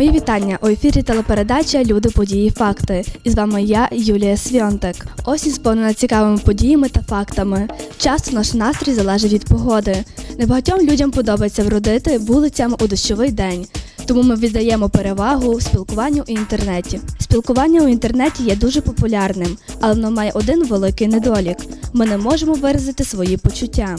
вітання! У ефірі телепередача Люди, події, факти. І з вами я, Юлія Свьонтек. Осінь сповнена цікавими подіями та фактами. Часто наш настрій залежить від погоди. Небагатьом людям подобається вродити вулицями у дощовий день. Тому ми віддаємо перевагу спілкуванню у інтернеті. Спілкування у інтернеті є дуже популярним, але воно має один великий недолік: ми не можемо виразити свої почуття.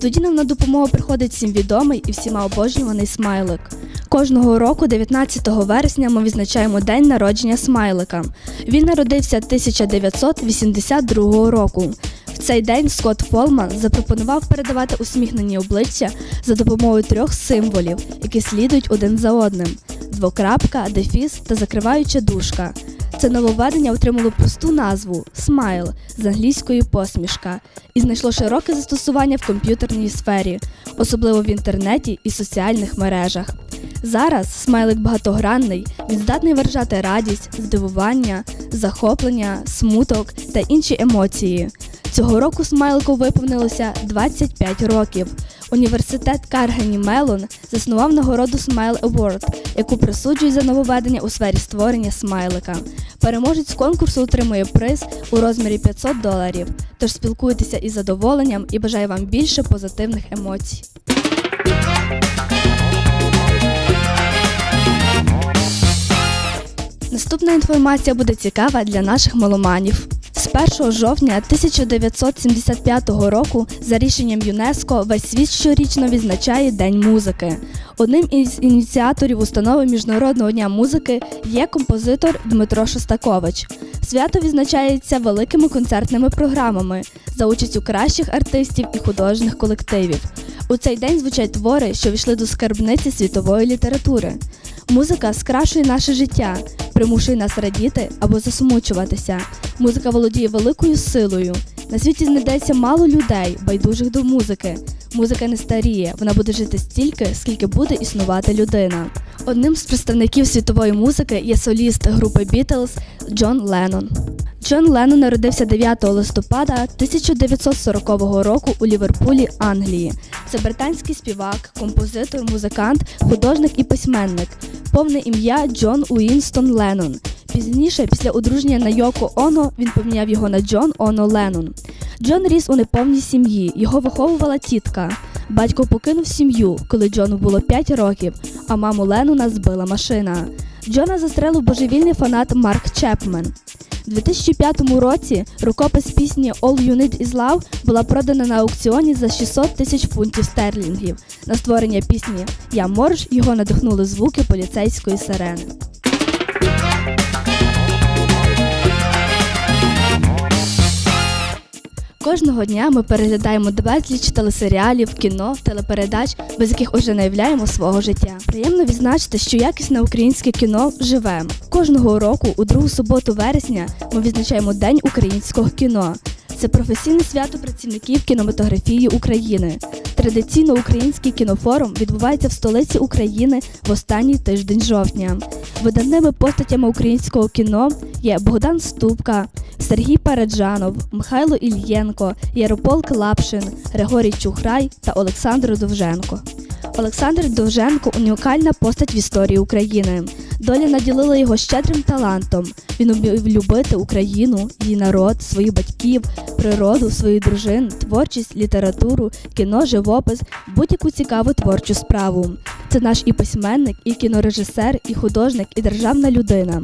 Тоді нам на допомогу приходить всім відомий і всіма обожнюваний смайлик. Кожного року, 19 вересня, ми відзначаємо день народження смайлика. Він народився 1982 року. В цей день Скотт Фолман запропонував передавати усміхнені обличчя за допомогою трьох символів, які слідують один за одним: двокрапка, дефіс та закриваюча дужка. Це нововведення отримало просту назву смайл з англійської посмішка і знайшло широке застосування в комп'ютерній сфері, особливо в інтернеті і соціальних мережах. Зараз смайлик багатогранний, він здатний виражати радість, здивування, захоплення, смуток та інші емоції. Цього року смайлику виповнилося 25 років. Університет Каргені Мелон заснував нагороду Smile Award, яку присуджують за нововведення у сфері створення смайлика. Переможець конкурсу отримує приз у розмірі 500 доларів. Тож спілкуйтеся із задоволенням і бажаю вам більше позитивних емоцій. Наступна інформація буде цікава для наших меломанів. З 1 жовтня 1975 року за рішенням ЮНЕСКО весь світ щорічно відзначає День музики. Одним із ініціаторів установи Міжнародного дня музики є композитор Дмитро Шостакович. Свято відзначається великими концертними програмами за участю кращих артистів і художніх колективів. У цей день звучать твори, що війшли до скарбниці світової літератури. Музика скрашує наше життя, примушує нас радіти або засмучуватися. Музика володіє великою силою. На світі знайдеться мало людей, байдужих до музики. Музика не старіє, вона буде жити стільки, скільки буде існувати людина. Одним з представників світової музики є соліст групи Beatles Джон Леннон. Джон Леннон народився 9 листопада 1940 року у Ліверпулі, Англії. Це британський співак, композитор, музикант, художник і письменник. Повне ім'я Джон Уінстон Леннон. Пізніше, після одруження на Йоко Оно, він поміняв його на Джон Оно Леннон. Джон ріс у неповній сім'ї, його виховувала тітка. Батько покинув сім'ю, коли Джону було 5 років, а маму Леннона збила машина. Джона застрелив божевільний фанат Марк Чепмен. У 2005 році рукопис пісні All You Need Is Love була продана на аукціоні за 600 тисяч фунтів стерлінгів. На створення пісні Я морж його надихнули звуки поліцейської сирени. Кожного дня ми переглядаємо безліч телесеріалів, кіно, телепередач, без яких уже не являємо свого життя. Приємно відзначити, що якісне українське кіно живе. Кожного року, у другу суботу вересня, ми відзначаємо День українського кіно. Це професійне свято працівників кінематографії України. Традиційно український кінофорум відбувається в столиці України в останній тиждень жовтня. Видатними постатями українського кіно є Богдан Ступка, Сергій Параджанов, Михайло Ільєнко, Ярополк Лапшин, Григорій Чухрай та Олександр Довженко. Олександр Довженко унікальна постать в історії України. Доля наділила його щедрим талантом. Він умів любити Україну, її народ, своїх батьків, природу, своїх дружин, творчість, літературу, кіно, живопис, будь-яку цікаву творчу справу. Це наш і письменник, і кінорежисер, і художник, і державна людина.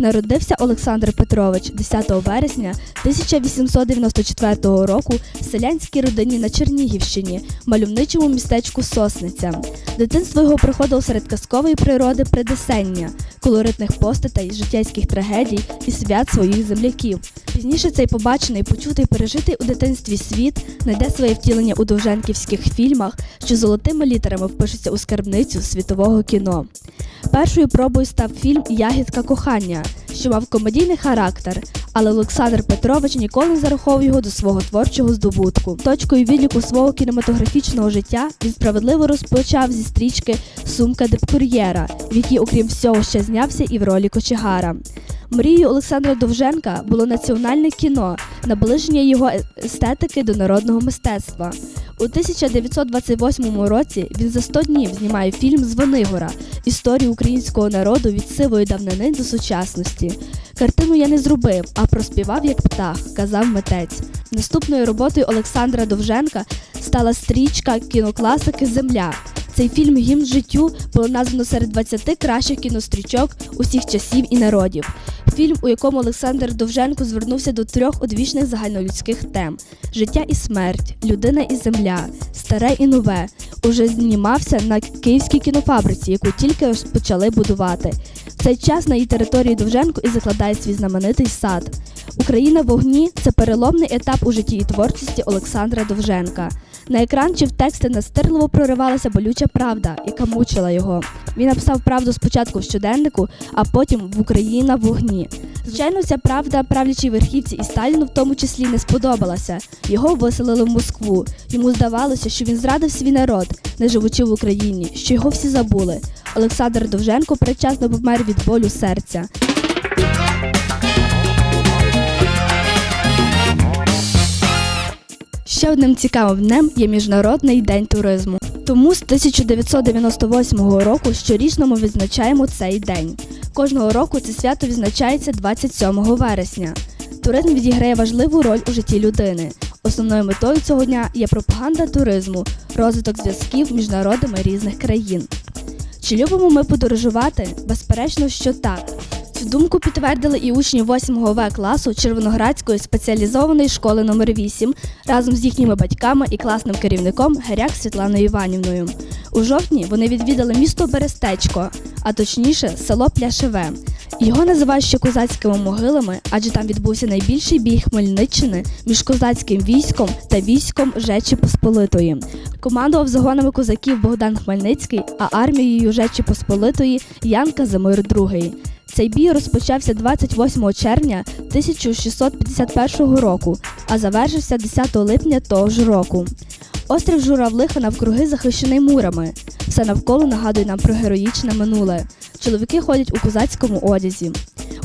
Народився Олександр Петрович 10 вересня 1894 року в селянській родині на Чернігівщині, мальовничому містечку Сосниця. Дитинство його проходило серед казкової природи Придесення, колоритних постатей, життєйських трагедій і свят своїх земляків. Пізніше цей побачений, почутий, пережитий у дитинстві світ знайде своє втілення у довженківських фільмах, що золотими літерами впишуться у скарбницю світового кіно. Першою пробою став фільм Ягідка кохання, що мав комедійний характер, але Олександр Петрович ніколи не зараховував його до свого творчого здобутку. Точкою відліку свого кінематографічного життя він справедливо розпочав зі стрічки Сумка депкур'єра, в якій, окрім всього, ще знявся і в ролі кочегара. Мрією Олександра Довженка було національне кіно, наближення його естетики до народного мистецтва. У 1928 році він за 100 днів знімає фільм Звонигора історію українського народу від сивої давнини до сучасності. Картину я не зробив, а проспівав як птах, казав митець. Наступною роботою Олександра Довженка стала стрічка кінокласики Земля. Цей фільм гімн життю було названо серед 20 кращих кінострічок усіх часів і народів. Фільм, у якому Олександр Довженко звернувся до трьох одвічних загальнолюдських тем: життя і смерть, людина і земля, старе і нове. Уже знімався на київській кінофабриці, яку тільки почали будувати. В цей час на її території Довженко і закладає свій знаменитий сад. Україна вогні це переломний етап у житті і творчості Олександра Довженка. На екран чи в тексти настирливо проривалася болюча правда, яка мучила його. Він написав правду спочатку в щоденнику, а потім в Україна вогні. Звичайно, ця правда правлячій верхівці і Сталіну в тому числі не сподобалася. Його виселили в Москву. Йому здавалося, що він зрадив свій народ, не живучи в Україні, що його всі забули. Олександр Довженко предчасно помер від болю серця. Ще одним цікавим днем є Міжнародний день туризму. Тому з 1998 року щорічно ми відзначаємо цей день. Кожного року це свято відзначається 27 вересня. Туризм відіграє важливу роль у житті людини. Основною метою цього дня є пропаганда туризму, розвиток зв'язків між народами різних країн. Чи любимо ми подорожувати? Безперечно, що так. Цю думку підтвердили і учні 8 В класу Червоноградської спеціалізованої школи номер 8 разом з їхніми батьками і класним керівником Геряк Світланою Іванівною. У жовтні вони відвідали місто Берестечко, а точніше село Пляшеве. Його називають ще козацькими могилами, адже там відбувся найбільший бій Хмельниччини між козацьким військом та військом Жечі Посполитої. Командував загонами козаків Богдан Хмельницький, а армією Жечі Посполитої Ян Казимир II. Цей бій розпочався 28 червня 1651 року, а завершився 10 липня того ж року. Острів Журавлиха навкруги захищений мурами. Все навколо нагадує нам про героїчне минуле. Чоловіки ходять у козацькому одязі.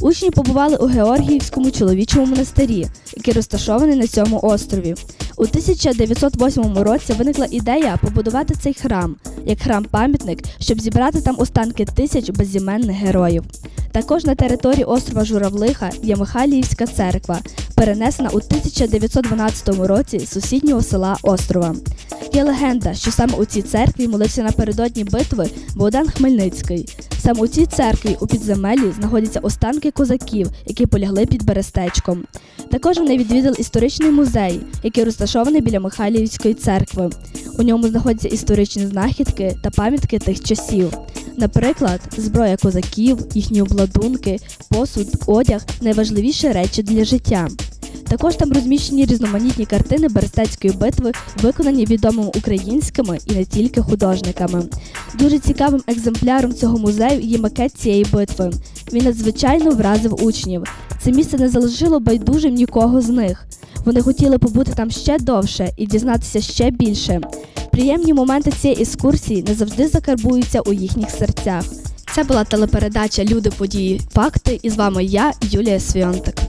Учні побували у Георгіївському чоловічому монастирі, який розташований на цьому острові. У 1908 році виникла ідея побудувати цей храм як храм-пам'ятник, щоб зібрати там останки тисяч безіменних героїв. Також на території острова Журавлиха є Михайліївська церква, перенесена у 1912 році з сусіднього села острова. Є легенда, що саме у цій церкві молився напередодні битви Богдан Хмельницький. Саме у цій церкві у підземеллі знаходяться останки козаків, які полягли під Берестечком. Також вони відвідали історичний музей, який розташований біля Михайлівської церкви. У ньому знаходяться історичні знахідки та пам'ятки тих часів. Наприклад, зброя козаків, їхні обладунки, посуд, одяг найважливіші речі для життя. Також там розміщені різноманітні картини Берестецької битви, виконані відомими українськими і не тільки художниками. Дуже цікавим екземпляром цього музею є макет цієї битви. Він надзвичайно вразив учнів. Це місце не залишило байдужим нікого з них. Вони хотіли побути там ще довше і дізнатися ще більше. Приємні моменти цієї екскурсії не завжди закарбуються у їхніх серцях. Це була телепередача Люди, події, факти. І з вами я, Юлія Свіонтик.